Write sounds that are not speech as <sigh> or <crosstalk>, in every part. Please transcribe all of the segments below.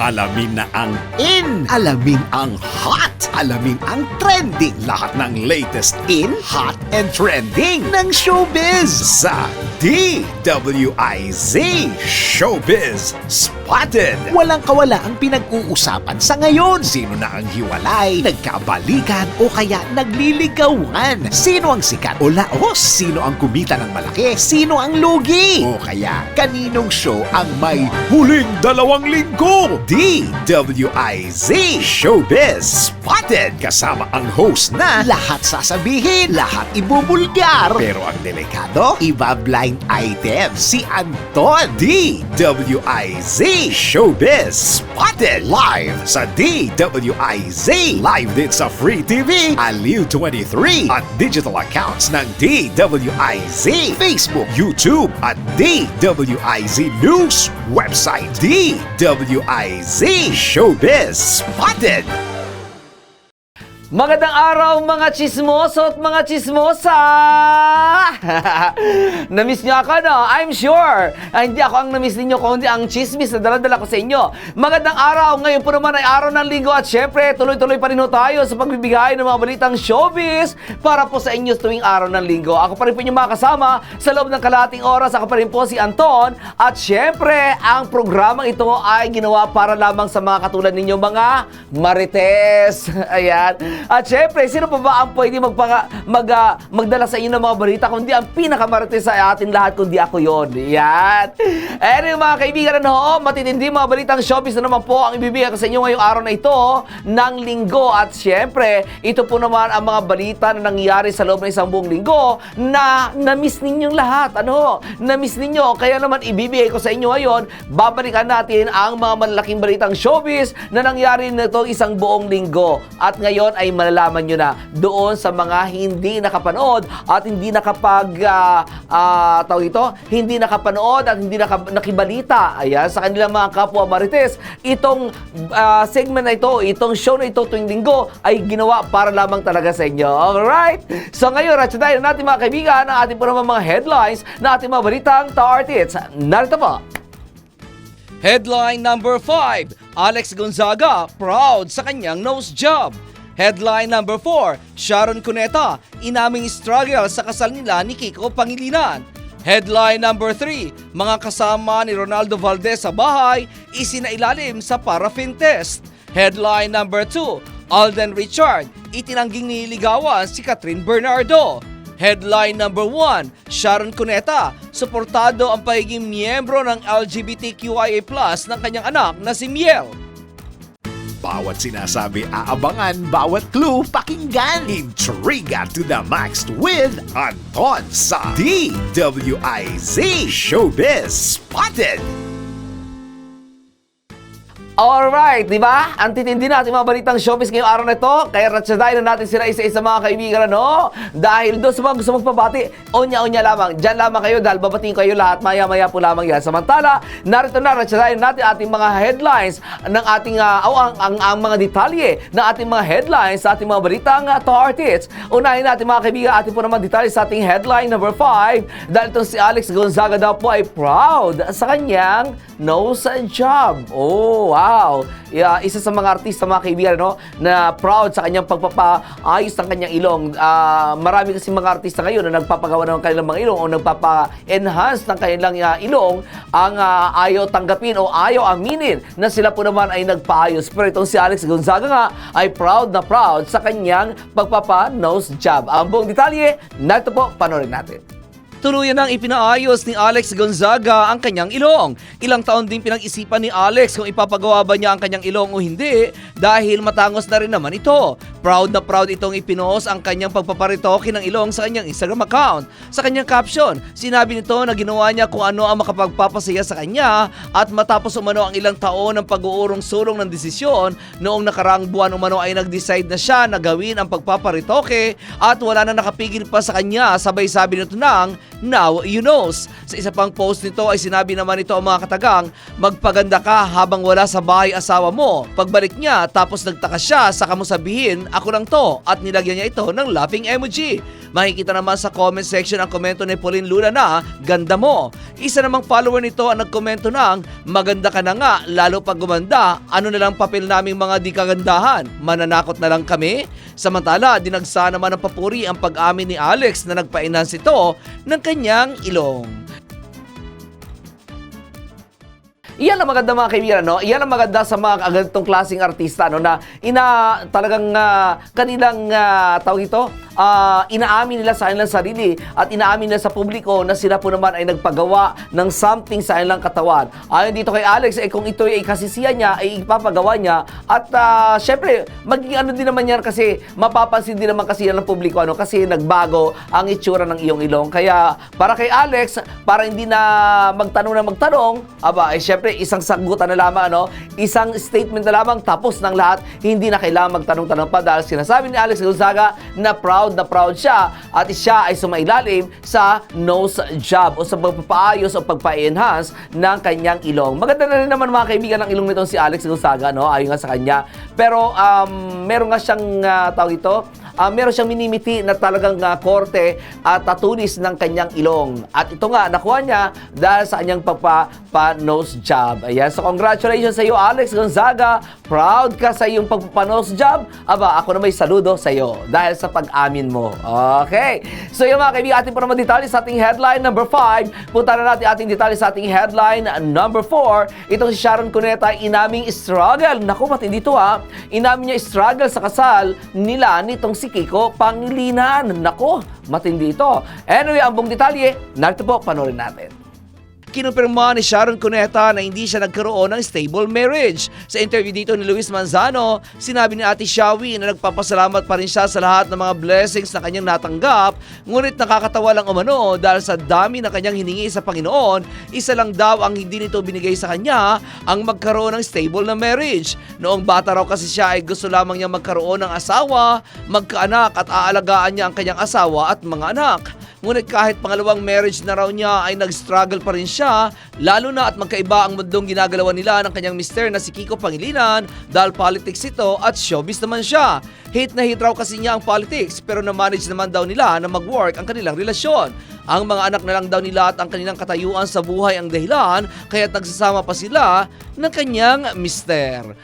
Alamin na ang in, alamin ang hot, alamin ang trending. Lahat ng latest in, hot, and trending ng showbiz. Sa DWIZ Showbiz Spotted. Walang kawala ang pinag-uusapan sa ngayon. Sino na ang hiwalay, nagkabalikan o kaya nagliligawan? Sino ang sikat o laos? Sino ang kumita ng malaki? Sino ang lugi? O kaya kaninong show ang may huling dalawang linggo? DWIZ Showbiz Spotted kasama ang host na lahat sasabihin, lahat ibubulgar. Pero ang delikado, iba blind item si Anton. DWIZ Showbiz Spotted live sa DWIZ. Live din sa Free TV, Aliw 23 at digital accounts ng DWIZ, Facebook, YouTube at DWIZ News website. DWIZ Showbiz Spotted. Magandang araw mga chismoso at mga chismosa! <laughs> namiss niyo ako, no? I'm sure. Ah, hindi ako ang namiss ninyo, kundi ang chismis na daladala ko sa inyo. Magandang araw! Ngayon po naman ay araw ng linggo at syempre, tuloy-tuloy pa rin tayo sa pagbibigay ng mga balitang showbiz para po sa inyo tuwing araw ng linggo. Ako pa rin po inyong makasama sa loob ng kalating oras. Ako pa rin po si Anton. At syempre, ang programang ito ay ginawa para lamang sa mga katulad ninyo mga marites. <laughs> Ayan. At syempre, sino pa ba ang pwede magpaka, mag, ah, magdala sa inyo ng mga balita kundi ang pinakamarites sa atin lahat kundi ako yon. Yan. Anyway mga kaibigan, ano ho, matitindi mga balitang showbiz na naman po ang ibibigay ko sa inyo ngayong araw na ito ng linggo. At syempre, ito po naman ang mga balita na nangyari sa loob ng isang buong linggo na na-miss ninyong lahat. Ano? Na-miss ninyo. Kaya naman ibibigay ko sa inyo ngayon, babalikan natin ang mga malalaking balitang showbiz na nangyari nito isang buong linggo. At ngayon ay malalaman nyo na doon sa mga hindi nakapanood at hindi nakapag ah, ah, tawag ito, hindi nakapanood at hindi naka, nakibalita ayan, sa kanilang mga kapwa Marites. Itong ah, segment na ito, itong show na ito tuwing linggo ay ginawa para lamang talaga sa inyo. Alright? So ngayon, ratsadayin na natin mga kaibigan ang ating po naman mga headlines na ating mga balitang Taartits. Narito po. Headline number 5, Alex Gonzaga proud sa kanyang nose job. Headline number 4, Sharon Cuneta inaming struggle sa kasal nila ni Kiko Pangilinan. Headline number 3, mga kasama ni Ronaldo Valdez sa bahay isinailalim sa paraffin test. Headline number 2, Alden Richard itinangging niligawan si Catherine Bernardo. Headline number 1, Sharon Cuneta, suportado ang pagiging miyembro ng LGBTQIA+ ng kanyang anak na si Miel. Bawat sinasabi aabangan, bawat clue pakinggan. Intriga to the max with Anton sa DWIZ Showbiz Spotted. Alright, di ba? Ang titindi natin mga balitang showbiz ngayong araw na ito. Kaya ratsadayin na natin sila isa-isa mga kaibigan, ano? Dahil doon sa mga gusto magpabati, onya-onya lamang. Diyan lamang kayo dahil babatiin kayo lahat. Maya-maya po lamang yan. Samantala, narito na, ratsadayin natin ating mga headlines ng ating, uh, oh, ang, ang, ang, mga detalye ng ating mga headlines sa ating mga balitang uh, to artists. Unahin natin mga kaibigan, ating po naman detalye sa ating headline number 5. Dahil itong si Alex Gonzaga daw po ay proud sa kanyang nose job. Oh, wow. Yeah, isa sa mga artista, mga kaibigan, no, na proud sa kanyang pagpapaayos ng kanyang ilong. Ah, marami kasi mga artista ngayon na nagpapagawa ng kanilang mga ilong o nagpapa-enhance ng kanilang ah, ilong ang ah, ayaw tanggapin o ayaw aminin na sila po naman ay nagpaayos. Pero itong si Alex Gonzaga nga ay proud na proud sa kanyang pagpapa-nose job. Ang buong detalye, narito po, panoorin natin. Tuluyan nang ipinaayos ni Alex Gonzaga ang kanyang ilong. Ilang taon din pinag-isipan ni Alex kung ipapagawa ba niya ang kanyang ilong o hindi dahil matangos na rin naman ito. Proud na proud itong ipinost ang kanyang pagpaparitoke ng ilong sa kanyang Instagram account. Sa kanyang caption, sinabi nito na ginawa niya kung ano ang makapagpapasaya sa kanya at matapos umano ang ilang taon ng pag-uurong-sulong ng desisyon, noong nakaraang buwan umano ay nag-decide na siya na gawin ang pagpaparitoke at wala na nakapigil pa sa kanya sabay sabi nito ng Now you knows. Sa isa pang post nito ay sinabi naman ito ang mga katagang, magpaganda ka habang wala sa bahay asawa mo. Pagbalik niya tapos nagtaka siya sa mo sabihin ako lang to at nilagyan niya ito ng laughing emoji. Makikita naman sa comment section ang komento ni Pauline Luna na ganda mo. Isa namang follower nito ang nagkomento ng maganda ka na nga lalo pag gumanda ano na lang papel naming mga di kagandahan mananakot na lang kami. Samantala dinagsa naman ng papuri ang pag-amin ni Alex na nagpa-enhance ito ng kanyang ilong. Iyan ang maganda mga kaibigan, no? Iyan ang maganda sa mga ganitong klaseng artista, no? Na ina talagang ah, kanilang ah, tawag ito, ah, inaamin nila sa kanilang sarili at inaamin nila sa publiko na sila po naman ay nagpagawa ng something sa kanilang katawan. Ayon dito kay Alex, eh, kung ito ay kasisiyan niya, ay ipapagawa niya. At ah, syempre, magiging ano din naman yan kasi mapapansin din naman kasi yan ng publiko, ano? Kasi nagbago ang itsura ng iyong ilong. Kaya para kay Alex, para hindi na magtanong na magtanong, aba, eh, syempre, isang sagutan na lamang, ano? Isang statement na lamang, tapos ng lahat, hindi na kailangan magtanong-tanong pa dahil sinasabi ni Alex Gonzaga na proud na proud siya at siya ay sumailalim sa nose job o sa pagpapaayos o pagpa-enhance ng kanyang ilong. Maganda na rin naman mga kaibigan ng ilong nitong si Alex Gonzaga, no? Ayon nga sa kanya. Pero um, meron nga siyang uh, tawag ito, Ah, meron siyang minimiti na talagang ah, korte at tatulis ng kanyang ilong. At ito nga, nakuha niya dahil sa kanyang pagpa-nose job. Ayan, so congratulations sa iyo, Alex Gonzaga. Proud ka sa iyong pagpa-nose job. Aba, ako na may saludo sa iyo dahil sa pag-amin mo. Okay. So yung mga kaibigan, ating po naman detalye sa ating headline number 5. Punta na natin ating detalye sa ating headline number 4. Itong si Sharon Cuneta, inaming struggle. Naku, matindi to ha. Inamin niya struggle sa kasal nila nitong si Kiko Pangilinan. Nako, matindi ito. Anyway, ang buong detalye, narito po, panoorin natin. Kinumpirma ni Sharon Cuneta na hindi siya nagkaroon ng stable marriage. Sa interview dito ni Luis Manzano, sinabi ni Ate Shawi na nagpapasalamat pa rin siya sa lahat ng mga blessings na kanyang natanggap, ngunit nakakatawa lang umano dahil sa dami na kanyang hiningi sa Panginoon, isa lang daw ang hindi nito binigay sa kanya ang magkaroon ng stable na marriage. Noong bata raw kasi siya ay gusto lamang niya magkaroon ng asawa, magkaanak at aalagaan niya ang kanyang asawa at mga anak. Ngunit kahit pangalawang marriage na raw niya ay nag-struggle pa rin siya, lalo na at magkaiba ang mundong ginagalawan nila ng kanyang mister na si Kiko Pangilinan dahil politics ito at showbiz naman siya. Hate na hate raw kasi niya ang politics pero na-manage naman daw nila na mag-work ang kanilang relasyon. Ang mga anak na lang daw nila at ang kanilang katayuan sa buhay ang dahilan kaya't nagsasama pa sila ng kanyang mister.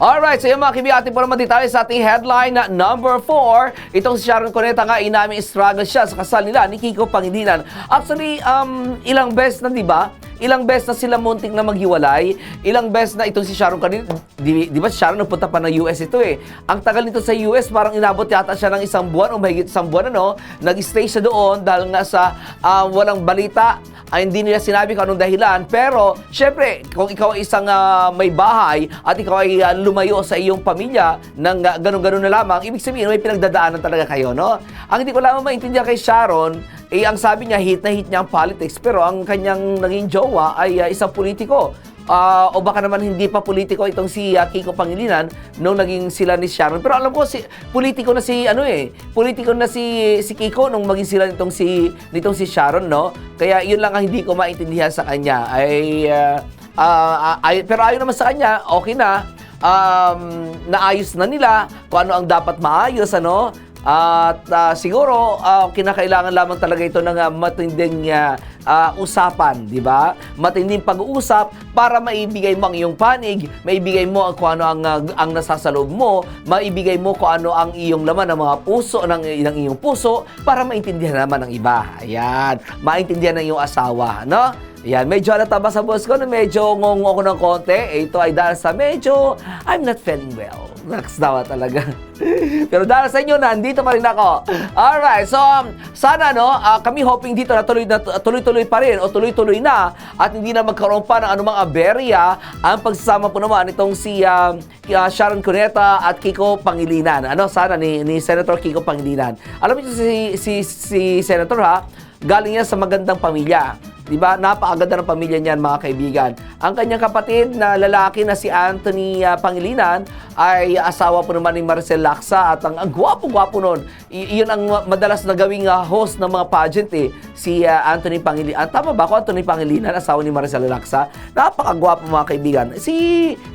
Alright, so yung mga kaibigan, ating po naman detalye sa ating headline na number 4. Itong si Sharon Cuneta nga, inamin struggle siya sa kasal nila ni Kiko Pangilinan. Actually, um, ilang beses na, di ba? Ilang beses na sila muntik na maghiwalay. Ilang beses na itong si Sharon kanina, di, di ba si Sharon nagpunta pa ng US ito eh. Ang tagal nito sa US, parang inabot yata siya ng isang buwan o mahigit isang buwan ano. Nag-stay siya doon dahil nga sa ah, walang balita ay hindi nila sinabi kung anong dahilan. Pero, syempre, kung ikaw ay isang ah, may bahay at ikaw ay ah, lumayo sa iyong pamilya ng uh, ganun-ganun na lamang, ibig sabihin may pinagdadaanan talaga kayo, no? Ang hindi ko lamang maintindihan kay Sharon, eh, ang sabi niya, hit na hit niya ang politics, pero ang kanyang naging jowa ay ah, isang politiko. Ah, o baka naman hindi pa politiko itong si ah, Kiko Pangilinan nung naging sila ni Sharon. Pero alam ko si politiko na si ano eh, politiko na si si Kiko nung maging sila nitong si nitong si Sharon, no? Kaya yun lang ang hindi ko maintindihan sa kanya. Ay ah, ah, ay, pero ayon naman sa kanya, okay na. Um, naayos na nila kung ano ang dapat maayos, ano? At ah, siguro ah, kinakailangan lamang talaga ito ng ah, matinding ah, ah, usapan, di ba? Matinding pag-uusap para maibigay mo ang iyong panig, maibigay mo kung ano ang, ah, ang nasa sa loob mo, maibigay mo kung ano ang iyong laman ng mga puso ng, ng iyong puso para maintindihan naman ng iba. Ayan, maintindihan ng iyong asawa, no? Yan, medyo halata ba sa boss ko na medyo ngongo ako ng konti. Eh, Ito ay dahil sa medyo I'm not feeling well. Nakasdawa talaga. <laughs> Pero dahil sa inyo, nandito pa rin ako. Alright, so um, sana no, ah, kami hoping dito na tuloy na tuloy-tuloy pa rin o tuloy-tuloy na at hindi na magkaroon pa ng anumang aberya ang pagsasama po naman itong si um, ah, Sharon Cuneta at Kiko Pangilinan. Ano, sana ni, ni Senator Kiko Pangilinan. Alam niyo si, si, si Senator ha, galing yan sa magandang pamilya. Di ba? Napakaganda ng pamilya niyan, mga kaibigan. Ang kanyang kapatid na lalaki na si Anthony ah, Pangilinan ay asawa po naman ni Maricel Laksa at ang, ang gwapo-gwapo. I- iyon ang ma- madalas na gawing ah, host ng mga pageant eh. Si ah, Anthony Pangilinan. tama ba ako, Anthony Pangilinan, asawa ni Maricel Laksa? Napakagwapo mga kaibigan. Si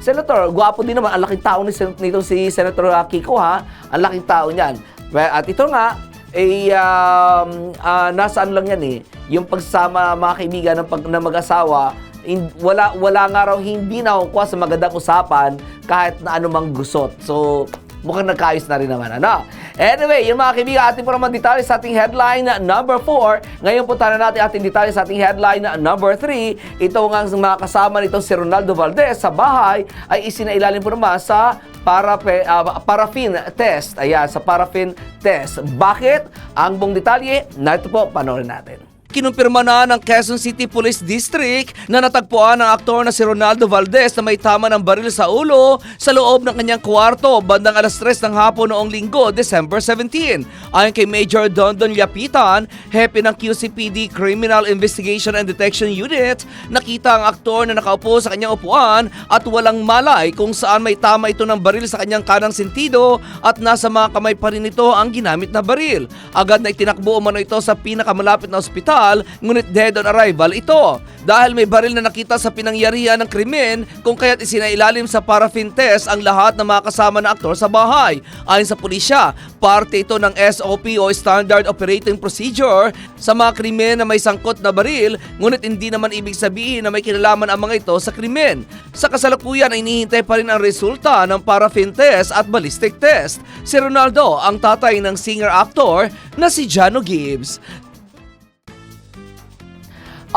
Senator, gwapo din naman. Ang laking tao ni Sen- nito si Senator ah, Kiko ha. Ang laking tao niyan. Well, At ito nga, eh, um, ah, nasaan lang yan eh. Yung pagsama mga kaibigan ng pag, na mag-asawa, in- wala, wala nga raw hindi nakukuha sa magandang usapan kahit na anumang gusot. So, mukhang nagkaayos na rin naman. Ano? Anyway, yung mga kaibigan, ating po naman detalye sa ating headline number 4. Ngayon po na natin ating detalye sa ating headline number 3. Ito nga ang mga kasama nitong si Ronaldo Valdez sa bahay ay isinailalim po naman sa parape, ah, paraffin test. Ayan, sa paraffin test. Bakit? Ang buong detalye, na ito po, panoorin natin. Kinumpirma na ng Quezon City Police District na natagpuan ng aktor na si Ronaldo Valdez na may tama ng baril sa ulo sa loob ng kanyang kwarto bandang alas 3 ng hapon noong linggo, December 17. Ayon kay Major Dondon Yapitan, hepe ng QCPD Criminal Investigation and Detection Unit, nakita ang aktor na nakaupo sa kanyang upuan at walang malay kung saan may tama ito ng baril sa kanyang kanang sentido at nasa mga kamay pa rin ito ang ginamit na baril. Agad na itinakbo umano ito sa pinakamalapit na ospital, ngunit dead on arrival ito. Dahil may baril na nakita sa pinangyarihan ng krimen, kung kaya't isinailalim sa paraffin test ang lahat ng mga kasama na aktor sa bahay. Ayon sa pulisya, parte ito ng SOP o Standard Operating Procedure sa mga krimen na may sangkot na baril, ngunit hindi naman ibig sabihin na may kinalaman ang mga ito sa krimen. Sa kasalukuyan ay inihintay pa rin ang resulta ng paraffin test at ballistic test. Si Ronaldo ang tatay ng singer-actor na si Jano Gibbs.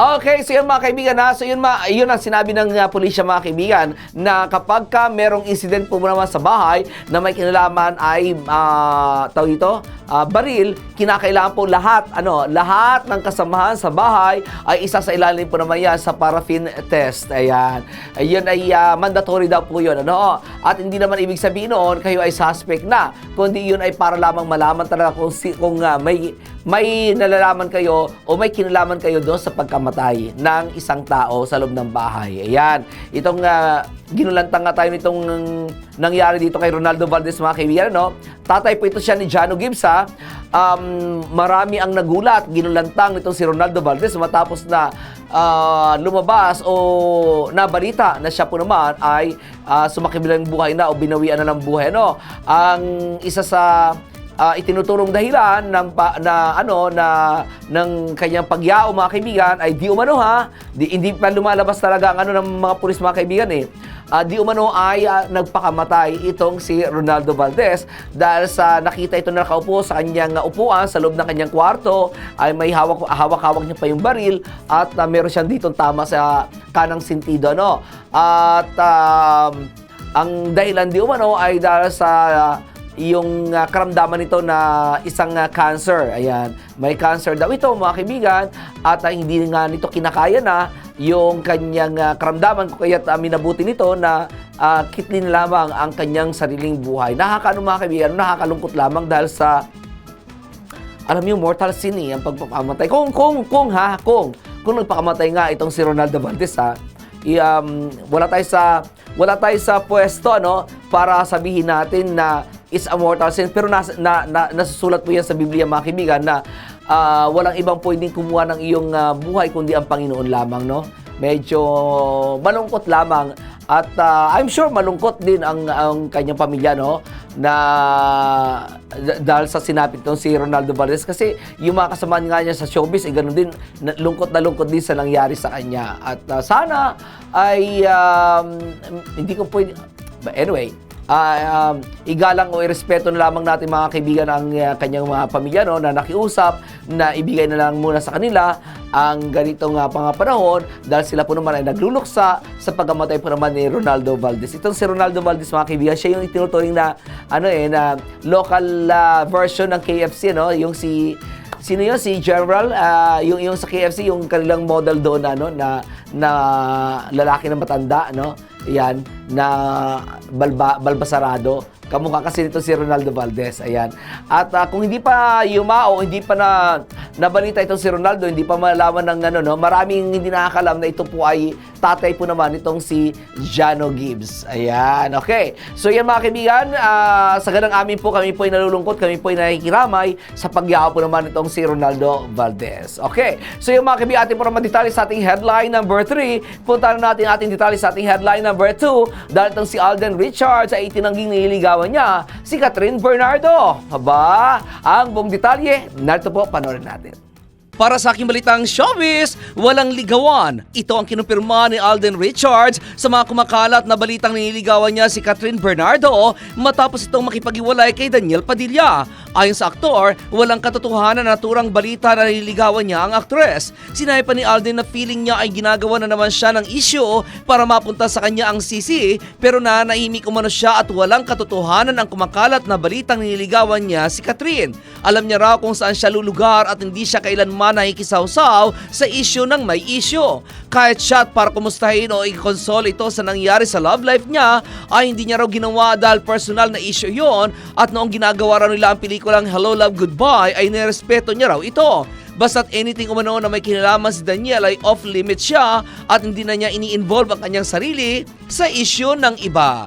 Okay, so yun mga kaibigan na, so yun, ma, yun ang sinabi ng uh, pulisya mga kaibigan na kapag ka merong incident po naman sa bahay na may kinalaman ay uh, tawag dito, ah, baril, kinakailangan po lahat, ano, lahat ng kasamahan sa bahay ay isa sa ilalim po naman yan sa paraffin test. Ayan. Ayun ay ah, mandatory daw po yun. Ano? At hindi naman ibig sabihin noon kayo ay suspect na, kundi yun ay para lamang malaman talaga kung, si, kung ah, may may nalalaman kayo o may kinalaman kayo doon sa pagkamatay ng isang tao sa loob ng bahay. Ayan. Itong uh, ginulantang nga tayo nitong nangyari dito kay Ronaldo Valdez mga kaibigan, no? Tatay po ito siya ni Jano Gibbs, ha? Um, marami ang nagulat, ginulantang nitong si Ronaldo Valdez matapos na ah, lumabas o nabalita na siya po naman ay uh, sumakibilang buhay na o binawian na ng buhay, no? Ang isa sa ah, itinuturong dahilan ng pa, na ano na ng kanyang pagyao mga kaibigan ay di umano ha? Di, hindi pa lumalabas talaga ang ano ng mga pulis mga kaibigan eh. Ah, di umano ay ah, nagpakamatay itong si Ronaldo Valdez dahil sa nakita ito na nakaupo sa kanyang upuan sa loob ng kanyang kwarto ay may hawak hawak-hawak niya pa yung baril at ah, meron siyang ditong tama sa kanang sentido no at um, ang dahilan di umano ay dahil sa ah, yung uh, karamdaman nito na isang uh, cancer. Ayan, may cancer daw ito mga kaibigan at uh, hindi nga nito kinakaya na yung kanyang uh, karamdaman kaya uh, minabuti nito na uh, kitlin lamang ang kanyang sariling buhay. Nakakaano mga kaibigan, nakakalungkot lamang dahil sa alam niyo, mortal sin eh, ang pagpapakamatay. Kung, kung, kung ha, kung, kung nagpakamatay nga itong si Ronaldo Valdez ha, i, um, wala tayo sa, wala tayo sa pwesto, ano, para sabihin natin na it's a mortal sin. Pero nas, na, na, nasusulat po yan sa Biblia, mga kaibigan, na ah, walang ibang pwedeng kumuha ng iyong ah, buhay kundi ang Panginoon lamang, no? Medyo malungkot lamang at ah, I'm sure malungkot din ang ang kanyang pamilya no na dahil sa sinapit ng si Ronaldo Valdez kasi yung mga kasamahan nga niya sa showbiz eh ganun din na- lungkot na lungkot din sa nangyari sa kanya at ah, sana ay um, hindi ko pwede but anyway ah, um, igalang o irespeto na lamang natin mga kaibigan ang uh, kanyang mga pamilya no, na nakiusap na ibigay na lang muna sa kanila ang ganitong uh, mga panahon dahil sila po naman ay nagluluksa sa pagkamatay po naman ni Ronaldo Valdez. Itong si Ronaldo Valdez mga kaibigan, siya yung itinuturing na ano eh na local uh, version ng KFC no, yung si Sino yun? Si General, ah, yung, yung sa KFC, yung kanilang model doon, ano, na, na lalaki na matanda, no? Yan, na balba, balbasarado. Kamukha kasi nito si Ronaldo Valdez. Ayan. At ah, kung hindi pa yumao, hindi pa na nabalita itong si Ronaldo, hindi pa malaman ng ano, no, maraming hindi nakakalam na ito po ay tatay po naman itong si Jano Gibbs. Ayan. Okay. So yan mga kaibigan, ah, sa ganang amin po kami po ay nalulungkot, kami po ay nakikiramay sa pagyao po naman itong si Ronaldo Valdez. Okay. So yung mga kaibigan, ating po naman detalye sa ating headline number 3. Punta na natin ating detalye sa ating headline number 2. Dahil itong si Alden Richards ay itinangging nililigawan niya si Catherine Bernardo. Aba, ang buong detalye, narito po, panoorin natin. Para sa aking balitang showbiz, walang ligawan. Ito ang kinumpirma ni Alden Richards sa mga kumakalat na balitang nililigawan niya si Catherine Bernardo matapos itong makipag-iwalay kay Daniel Padilla. Ayon sa aktor, walang katotohanan na naturang balita na nililigawan niya ang aktres. Sinabi pa ni Alden na feeling niya ay ginagawa na naman siya ng issue para mapunta sa kanya ang sisi pero na naimik umano siya at walang katotohanan ang kumakalat na balitang nililigawan niya si Catherine. Alam niya raw kung saan siya lulugar at hindi siya kailanman nakikisawsaw sa issue ng may issue. Kahit chat para kumustahin o i-console ito sa nangyari sa love life niya ay hindi niya raw ginawa dahil personal na issue yon at noong ginagawa raw nila ang pelikulang Hello Love Goodbye ay nirespeto niya raw ito. Basta't anything umano na may kinalaman si Daniel ay off-limit siya at hindi na niya ini-involve ang kanyang sarili sa issue ng iba.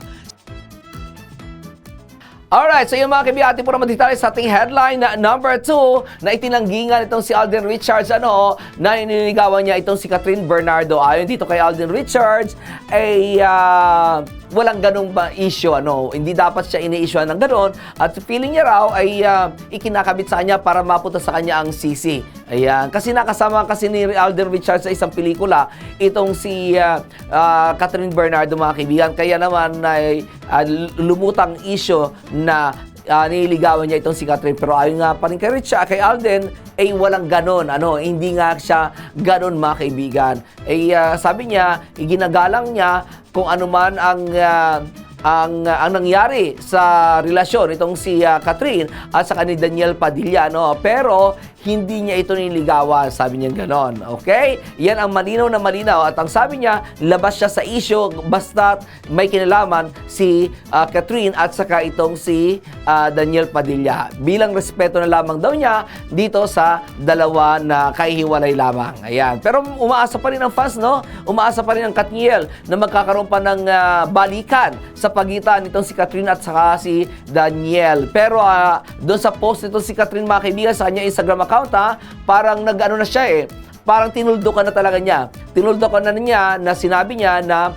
Alright, so yung mga kaibigan, ating po naman detalye sa ating headline na number 2 na itinanggingan itong si Alden Richards ano, na iniligawan niya itong si Catherine Bernardo. Ayon dito kay Alden Richards, ay ah, walang ganong ba issue ano? Hindi dapat siya ini-issue ng ganon at feeling niya raw ay ah, ikinakabit sa kanya para mapunta sa kanya ang sisi ayan. Kasi nakasama kasi ni Alden Richards sa isang pelikula itong si ah, ah, Catherine Bernardo mga kaibigan. Kaya naman ay ah, lumutang issue na uh, nililigawan niya itong si Catherine. Pero ayon nga pa rin kay Richa, kay Alden, ay walang ganon. Ano, hindi nga siya ganon mga kaibigan. Ay ah, sabi niya, iginagalang niya kung ano man ang ah, ang ang nangyari sa relasyon itong si ah, Catherine at sa ni Daniel Padilla no pero hindi niya ito niligawan. Sabi niya ganon. Okay? Yan ang malinaw na malinaw. At ang sabi niya labas siya sa issue. Basta may kinalaman si ah, Catherine at saka itong si ah, Daniel Padilla. Bilang respeto na lamang daw niya dito sa dalawa na kahihiwalay lamang. Ayan. Pero umaasa pa rin ang fans no? Umaasa pa rin ang Katniel na magkakaroon pa ng ah, balikan sa pagitan nitong si Catherine at saka si Daniel. Pero ah, doon sa post nitong si Catherine mga kaibigan sa kanya Instagram account ha, parang nag-ano na siya eh, parang tinuldo ka na talaga niya. Tinuldo ka na niya na sinabi niya na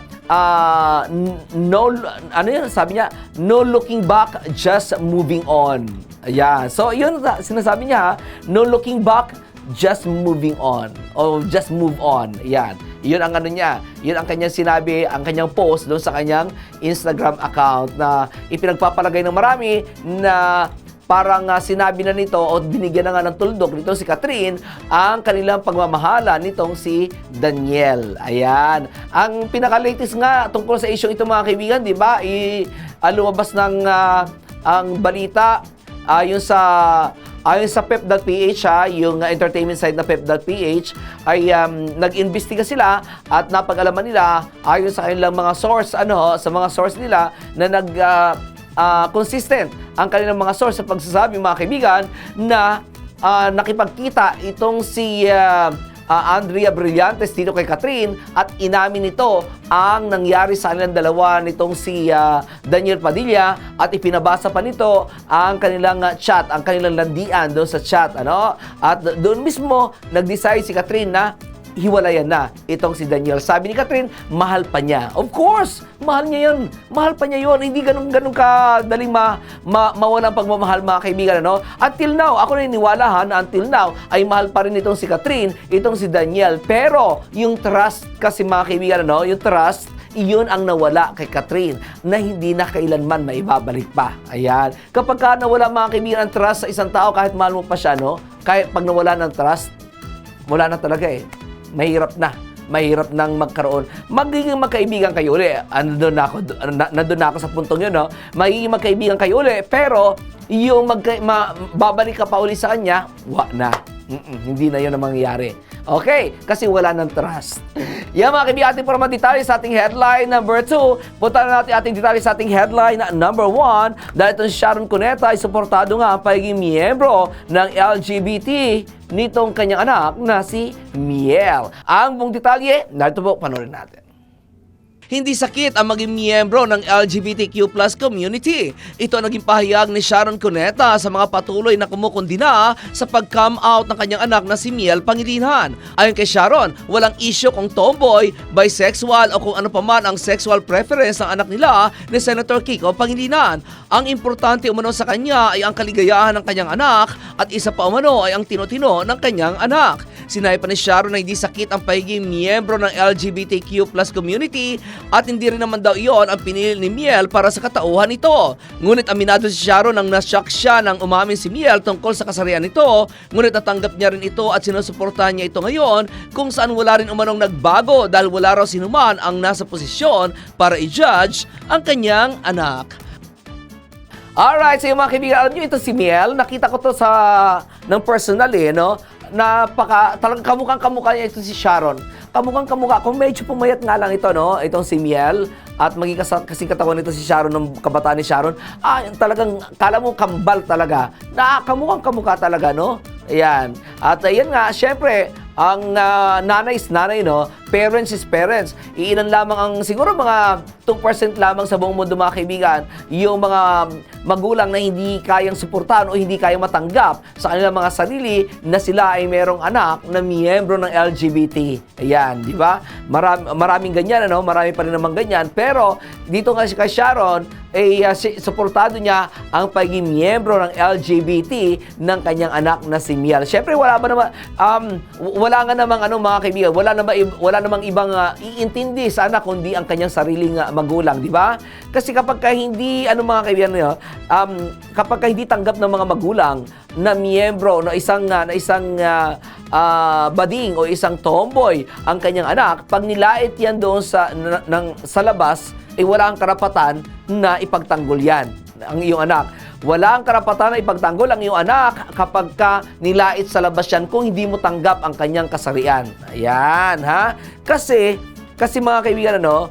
n- no, ano yun, sabi niya, no looking back, just moving on. Ayan. So, yun na- sinasabi niya no looking back, just moving on. O just move on. Yan. Yun ang ano niya. Yun ang kanyang sinabi, ang kanyang post doon sa kanyang Instagram account na ipinagpapalagay ng marami na parang ah, sinabi na nito o binigyan na nga ng tuldok nito si Catherine ang kanilang pagmamahala nitong si Daniel. Ayan. Ang pinaka-latest nga tungkol sa issue ito mga kaibigan, di ba? I, ah, lumabas ng ah, ang balita ayon sa Ayon sa pep.ph ha, yung uh, entertainment side na pep.ph ay um, nag-imbestiga sila at napag-alaman nila ayon sa kanilang mga source ano sa mga source nila na nag uh, uh, consistent ang kanilang mga source sa pagsasabi mga kaibigan na uh, nakipagkita itong si uh, uh, Andrea Brillantes dito kay Catherine at inamin nito ang nangyari sa kanilang dalawa nitong si uh, Daniel Padilla at ipinabasa pa nito ang kanilang uh, chat, ang kanilang landian doon sa chat ano? At doon mismo nag-decide si Catherine na hiwalayan na itong si Daniel. Sabi ni Catherine, mahal pa niya. Of course, mahal niya yun. Mahal pa niya yun. Hindi ganun, ganun ka daling ma, ma, mawala ang pagmamahal mga kaibigan. Ano? Until now, ako naniniwala ha, na until now, ay mahal pa rin itong si Catherine, itong si Daniel. Pero, yung trust kasi mga kaibigan, ano? yung trust, iyon ang nawala kay Catherine na hindi na kailanman maibabalik pa. Ayan. Kapag ka nawala mga kaibigan ang trust sa isang tao, kahit mahal mo pa siya, no? Kahit pag nawala ng trust, wala na talaga eh. Mahirap na. Mahirap nang magkaroon. Magiging magkaibigan kayo uli. Nandun na ako, na, nandun na ako sa puntong yun, no? Magiging magkaibigan kayo uli. Pero, yung magka, ma, babalik ka pa uli sa kanya, wa na. Mm-mm, hindi na yun ang mangyayari. Okay, kasi wala ng trust. Yan mga kaibigan, ating para detalye sa ating headline number 2. Punta na natin ating detalye sa ating headline number 1. Dahil itong Sharon Cuneta ay suportado nga ang pagiging miyembro ng LGBT nitong kanyang anak na si Miel. Ang buong detalye, narito po, panoorin natin. Hindi sakit ang maging miyembro ng LGBTQ plus community. Ito ang naging pahayag ni Sharon Cuneta sa mga patuloy na kumukundina sa pag-come out ng kanyang anak na si Miel Pangilinan. Ayon kay Sharon, walang issue kung tomboy, bisexual o kung ano pa man ang sexual preference ng anak nila ni Senator Kiko Pangilinan. Ang importante umano sa kanya ay ang kaligayahan ng kanyang anak at isa pa umano ay ang tinotino ng kanyang anak. Sinabi pa ni Sharon na hindi sakit ang pagiging miyembro ng LGBTQ plus community at hindi rin naman daw iyon ang pinili ni Miel para sa katauhan nito. Ngunit aminado si Sharon nang nashock siya nang umamin si Miel tungkol sa kasarian nito, ngunit natanggap niya rin ito at sinusuportahan niya ito ngayon kung saan wala rin umanong nagbago dahil wala raw sinuman ang nasa posisyon para i-judge ang kanyang anak. Alright, so yung mga kaibigan, alam nyo ito si Miel, nakita ko to sa, ng personal eh, no? Napaka, talagang kamukhang kamukha niya ito si Sharon. Kamukhang kamukha, kung medyo pumayat nga lang ito, no? Itong si Miel, at maging kas- kasing katawan nito si Sharon, ng kabataan ni Sharon, ah, talagang, kala mo kambal talaga. Na, kamukhang kamukha talaga, no? Ayan. At ayan nga, syempre, ang ah, nanay is nanay, no? Parents is parents. Iilan lamang ang, siguro mga 2% lamang sa buong mundo, mga kaibigan, yung mga magulang na hindi kayang suportahan o hindi kayang matanggap sa kanilang mga sarili na sila ay merong anak na miyembro ng LGBT. Ayan, di ba? Marami, maraming ganyan, ano? Marami pa rin naman ganyan. Pero, dito nga si Sharon, ay uh, si- suportado niya ang pagiging miyembro ng LGBT ng kanyang anak na si Miel. Siyempre, wala ba naman, um, wala nga namang ano, mga kaibigan, wala namang, wala namang ibang uh, iintindi sa anak kundi ang kanyang sariling uh, magulang, di ba? Kasi kapag ka hindi, ano mga kaibigan um, kapag ka hindi tanggap ng mga magulang na miyembro na isang uh, na isang uh, ah, bading o isang tomboy ang kanyang anak, pag nilait yan doon sa ng, sa labas, eh wala ang karapatan na ipagtanggol yan ang iyong anak. Wala ang karapatan na ipagtanggol ang iyong anak kapag ka nilait sa labas yan kung hindi mo tanggap ang kanyang kasarian. Ayan, ha? Kasi, kasi mga kaibigan, ano,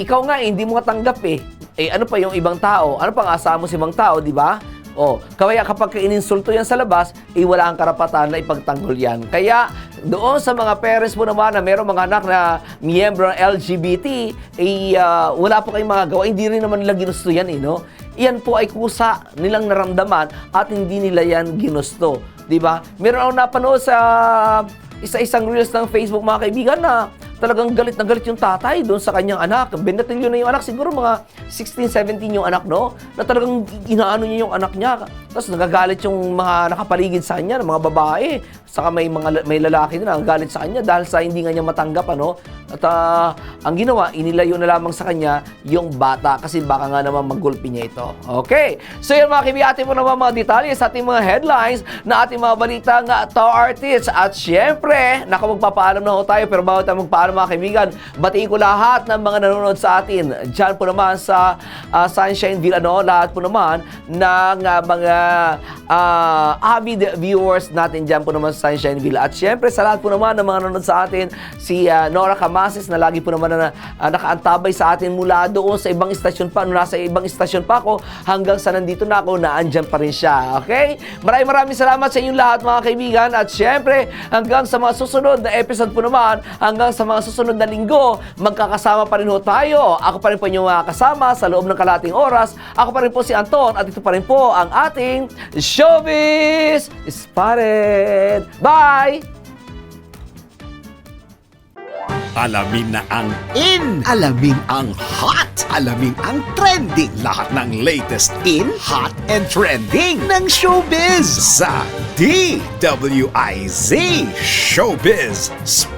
ikaw nga eh, hindi mo tanggap eh. Eh ano pa yung ibang tao? Ano pang asa mo sa ibang tao, di ba? O, kaya kapag ka ininsulto yan sa labas, eh wala kang karapatan na ipagtanggol yan. Kaya doon sa mga parents mo naman na mayroong mga anak na miyembro ng LGBT, eh ah, wala po kayong mga gawa. Hindi rin naman nila ginusto yan eh, no? Iyan po ay kusa nilang naramdaman at hindi nila yan ginusto. Ba? Meron akong napanood sa isa-isang reels ng Facebook mga kaibigan na talagang galit na galit yung tatay doon sa kanyang anak. Binatilyo na yung anak. Siguro mga 16, 17 yung anak, no? Na talagang inaano niya yung anak niya. Tapos nagagalit yung mga nakapaligid sa kanya, mga babae. Saka may mga may lalaki na nagagalit sa kanya dahil sa hindi nga niya matanggap, ano? At ah, ang ginawa, inilayo na lamang sa kanya yung bata kasi baka nga naman maggulpi niya ito. Okay. So yun mga kaibigan, ating mo naman mga detalye sa ating mga headlines na ating mga balita nga to artists. At syempre, naku magpapaalam na ho tayo pero bago tayo magpaalam mga kaibigan, batiin ko lahat ng mga nanonood sa atin. Diyan po naman sa ah, Sunshine Villa, no? lahat po naman ng ah, mga ah, avid viewers natin dyan po naman sa Sunshine Villa. At syempre, sa lahat po naman ng mga nanonood sa atin, si ah, Nora Camasis na lagi po naman na, ah, nakaantabay sa atin mula doon sa ibang istasyon pa. Nasa ibang istasyon pa ako, hanggang sa nandito na ako, naandyan pa rin siya. Okay? Maraming maraming salamat sa inyong lahat mga kaibigan. At syempre, hanggang sa mga susunod na episode po naman, hanggang sa mga susunod na linggo, magkakasama pa rin ho tayo. Ako pa rin po inyong mga kasama sa loob ng kalating oras. Ako pa rin po si Anton at ito pa rin po ang ating Showbiz Spotted. Bye! Alamin na ang in, alamin ang hot, alamin ang trending. Lahat ng latest in, hot, and trending ng showbiz sa DWIZ Showbiz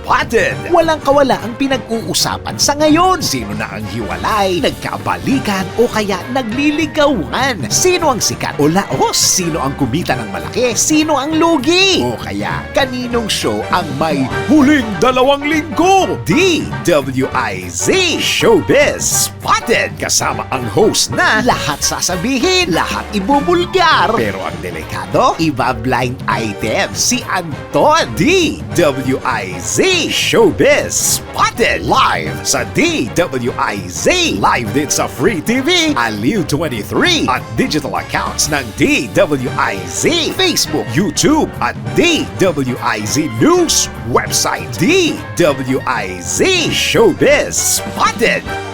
Spotted. Walang kawala ang pinag-uusapan sa ngayon. Sino na ang hiwalay, nagkabalikan o kaya nagliligawan? Sino ang sikat o laos? Sino ang kumita ng malaki? Sino ang lugi? O kaya kaninong show ang may huling dalawang linggo? DWIZ Showbiz Spotted kasama ang host na lahat sasabihin lahat ibubulgar. Pero ang delikado, iba blind item si Anton DWIZ Showbiz Spotted live sa DWIZ Live din sa Free TV, Aliw 23 at digital accounts ng DWIZ Facebook, YouTube at DWIZ News website. DWIZ Showbiz Spotted